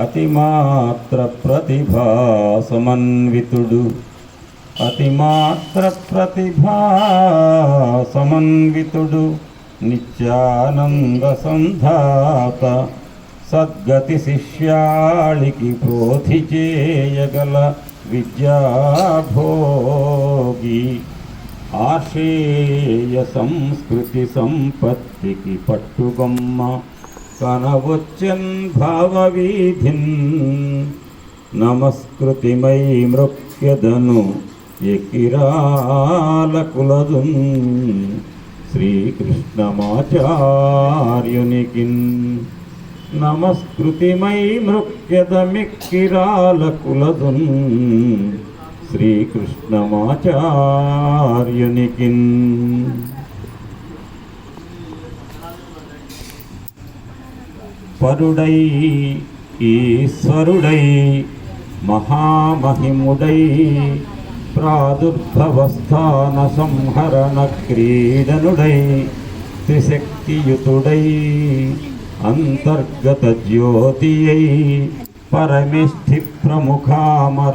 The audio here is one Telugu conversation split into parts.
అతిమాత్ర ప్రతిభా సమన్వితుడు అతిమాత్ర ప్రతిభా సమన్వితుడు నిత్యానంద సంధాత సద్గతి శిష్యాళికి బోధి చేయగల విద్యాభోగి ఆశేయ సంస్కృతి సంపత్తికి పట్టుగమ్మ కనవచ్చన్ భావవీధిన్ నమస్కృతిమై మృక్యదను ఎకిరాలకులదున్ శ్రీకృష్ణమాచార్యునికిన్ నమస్కృతిమై మృక్యదమిక్కిరాలకులదున్ శ్రీకృష్ణమాచార్యునికిన్ పరుడై ఈశ్వరుడై మహామహిముడై ప్రాదుర్భవస్థాన సంహరణ క్రీడనుడై త్రిశక్తియుతుడై అంతర్గత జ్యోతియై పరమిష్ఠి ప్రముఖామరాధిపులకున్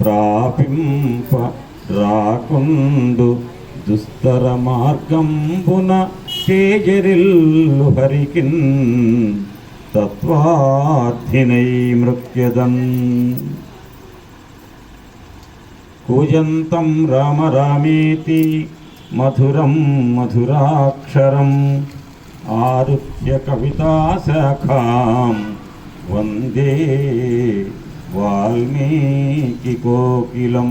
ప్రాపింప రాకుండు దుస్తర మార్గంబున తేజరిల్లు హరికిన్ తత్వార్థినై మృక్యదన్ కూజంతం రామ రామేతి మధురం మధురాక్షరం ఆరుహ్య కవితాశాఖాం వందే వాల్మీకి కోకిలం.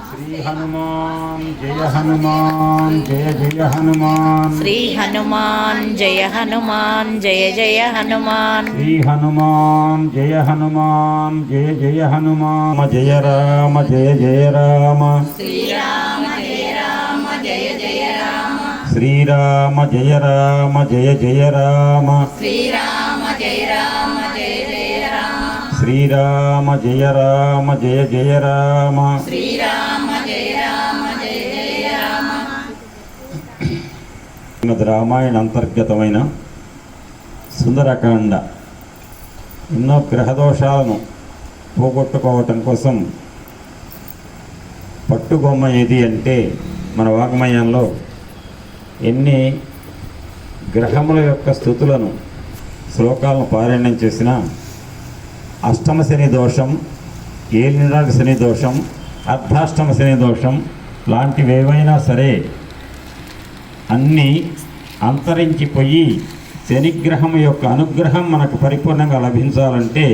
శ్రీ హనుమాన్ జయ హనుమాన్ జయ జయ హనుమాన్ శ్రీ హనుమాన్ జయ హనుమాన్ జయ జయ హనుమాన్ శ్రీ హనుమాన్ జయ హనుమాన్ జయ జయ హనుమాన్ జయ రామ జయ జయ రామ శ్రీరామ జయ రామ జయ జయ రామ శ్రీరామ జయ రామ జయ జయ రామ శ్రీమద్ రామాయణ అంతర్గతమైన సుందరకాండ. ఎన్నో గ్రహదోషాలను పోగొట్టుకోవటం కోసం పట్టుబొమ్మ ఏది అంటే మన వాగ్మయంలో ఎన్ని గ్రహముల యొక్క స్థుతులను శ్లోకాలను పారాయణం చేసిన అష్టమ శని దోషం ఏలినాటి శని దోషం అర్ధాష్టమ శని దోషం లాంటివేవైనా సరే అన్నీ అంతరించిపోయి శనిగ్రహం యొక్క అనుగ్రహం మనకు పరిపూర్ణంగా లభించాలంటే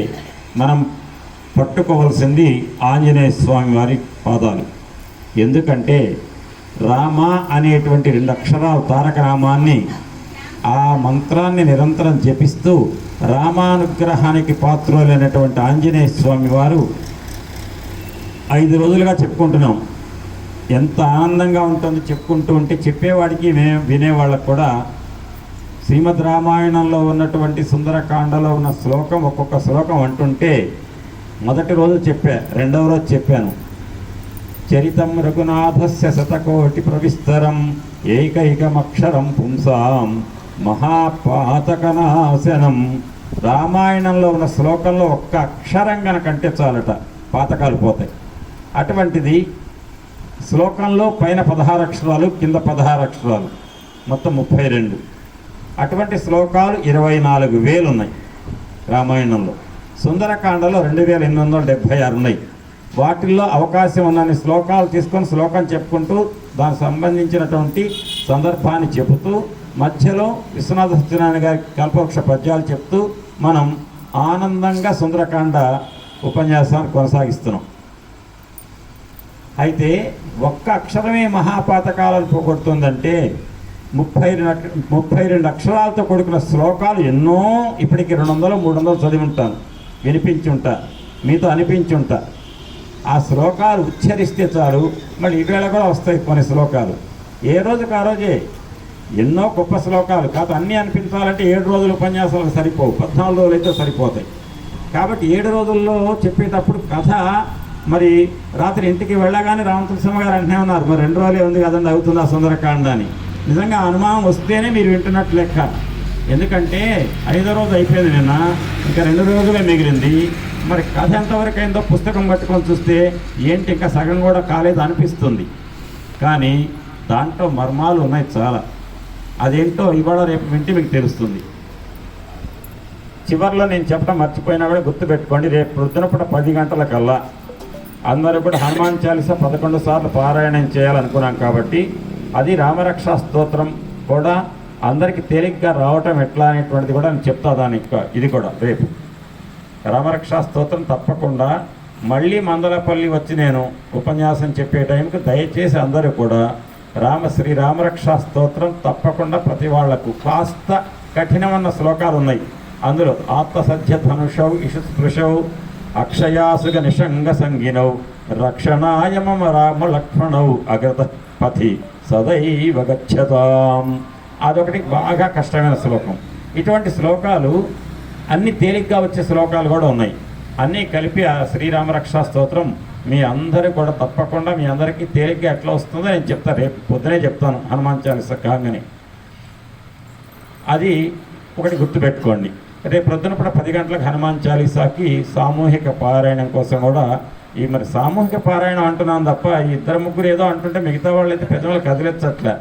మనం పట్టుకోవాల్సింది ఆంజనేయ స్వామి వారి పాదాలు. ఎందుకంటే రామ అనేటువంటి రెండు అక్షరాలు తారక రామాన్ని ఆ మంత్రాన్ని నిరంతరం జపిస్తూ రామానుగ్రహానికి పాత్రులైనటువంటి ఆంజనేయ స్వామి వారు ఐదు రోజులుగా చెప్పుకుంటున్నాం. ఎంత ఆనందంగా ఉంటుందో చెప్పుకుంటూ ఉంటే చెప్పేవాడికి వినే వినేవాళ్ళకు కూడా శ్రీమద్ రామాయణంలో ఉన్నటువంటి సుందరకాండలో ఉన్న శ్లోకం ఒక్కొక్క శ్లోకం అంటుంటే మొదటి రోజు చెప్పా రెండవ రోజు చెప్పాను. చరితం రఘునాథస్య శతకోటి ప్రవిస్తరం ఏకైకమక్షరం పుంసాం మహాపాతకనాశనం. రామాయణంలో ఉన్న శ్లోకంలో ఒక్క అక్షరం కనుకంటే చాలట పాతకాలు పోతాయి. అటువంటిది శ్లోకంలో పైన పదహారు అక్షరాలు కింద పదహారు అక్షరాలు. మొత్తం ముప్పై రెండు. అటువంటి శ్లోకాలు ఇరవై నాలుగు వేలు ఉన్నాయి రామాయణంలో. సుందరకాండలో రెండు వేల ఎనిమిది వందల డెబ్భై ఆరు ఉన్నాయి. వాటిల్లో అవకాశం ఉన్నన్ని శ్లోకాలు తీసుకొని శ్లోకం చెప్పుకుంటూ దానికి సంబంధించినటువంటి సందర్భాన్ని చెబుతూ మధ్యలో విశ్వనాథ సత్యనారాయణ గారి కల్పవృక్ష పద్యాలు చెప్తూ మనం ఆనందంగా సుందరకాండ ఉపన్యాసాన్ని కొనసాగిస్తున్నాం. అయితే ఒక్క అక్షరమే మహాపాతకాలను పోగొడుతుందంటే ముప్పై రెండు ముప్పై రెండు అక్షరాలతో కూడుకున్న శ్లోకాలు ఎన్నో ఇప్పటికి రెండు వందలు మూడు వందలు చదివి ఉంటాను. వినిపించి ఉంటా. మీతో అనిపించి ఉంటా. ఆ శ్లోకాలు ఉచ్చరిస్తే చాలు. మళ్ళీ ఈవేళ కూడా వస్తాయి కొన్ని శ్లోకాలు. ఏ రోజుకు ఆ రోజే? ఎన్నో గొప్ప శ్లోకాలు. కాదు అన్నీ అనిపించాలంటే ఏడు రోజులు ఉపన్యాసాలు సరిపోవు. పద్నాలుగు రోజులు అయితే సరిపోతాయి. కాబట్టి ఏడు రోజుల్లో చెప్పేటప్పుడు కథ మరి రాత్రి ఇంటికి వెళ్ళగానే రామతులసింహ గారు అంటే ఉన్నారు మరి రెండు రోజులే ఉంది కదండి అవుతుంది ఆ సుందరకాండ అని. నిజంగా అనుమానం వస్తేనే మీరు వింటున్నట్టు లెక్క. ఎందుకంటే ఐదో రోజు అయిపోయింది నిన్న ఇంకా రెండు రోజులే మిగిలింది. మరి కథ ఎంతవరకు అయిందో పుస్తకం పట్టుకొని చూస్తే ఏంటి ఇంకా సగం కూడా కాలేదు అనిపిస్తుంది. కానీ దాంట్లో మర్మాలు ఉన్నాయి చాలా. అదేంటో ఇవాళ రేపు వింటే మీకు తెలుస్తుంది. చివరిలో నేను చెప్పడం మర్చిపోయినా కూడా గుర్తుపెట్టుకోండి రేపు ప్రొద్దునపూట పది గంటలకల్లా అందరూ కూడా హనుమాన్ చాలీస పదకొండు సార్లు పారాయణం చేయాలనుకున్నాం కాబట్టి అది రామరక్ష స్తోత్రం కూడా అందరికీ తేలిగ్గా రావటం ఎట్లా అనేటువంటిది కూడా నేను చెప్తా దానికి ఇది కూడా రేపు. రామరక్షా స్తోత్రం తప్పకుండా మళ్ళీ మందలపల్లి వచ్చి నేను ఉపన్యాసం చెప్పే టైంకి దయచేసి అందరూ కూడా రామ శ్రీ రామరక్ష స్తోత్రం తప్పకుండా ప్రతి వాళ్ళకు కాస్త కఠినమైన శ్లోకాలు ఉన్నాయి. అందులో ఆత్మసత్య ధనుషౌ ఇషుస్పృశౌ అక్షయాసుగ నిషంగ సంగినౌ రక్షణాయ మమ రామ లక్ష్మణౌ అగ్రత పథి సదైవ గచ్చతాం అదొకటి బాగా కష్టమైన శ్లోకం. ఇటువంటి శ్లోకాలు అన్ని తేలిగ్గా వచ్చే శ్లోకాలు కూడా ఉన్నాయి. అన్నీ కలిపి ఆ శ్రీరామరక్షా స్తోత్రం మీ అందరూ కూడా తప్పకుండా మీ అందరికీ తేలిగ్గా ఎట్లా వస్తుందో నేను చెప్తాను రేపు పొద్దునే చెప్తాను హనుమాన్ చాలీస కాగానే. అది ఒకటి గుర్తుపెట్టుకోండి. రేపు ప్రొద్దున కూడా పది గంటలకు హనుమాన్ చాలీసాకి సామూహిక పారాయణం కోసం కూడా ఈ మరి సామూహిక పారాయణం అంటున్నాను తప్ప ఈ ఇద్దరు ముగ్గురు ఏదో అంటుంటే మిగతా వాళ్ళు అయితే పెద్దవాళ్ళు కదిలించట్లే.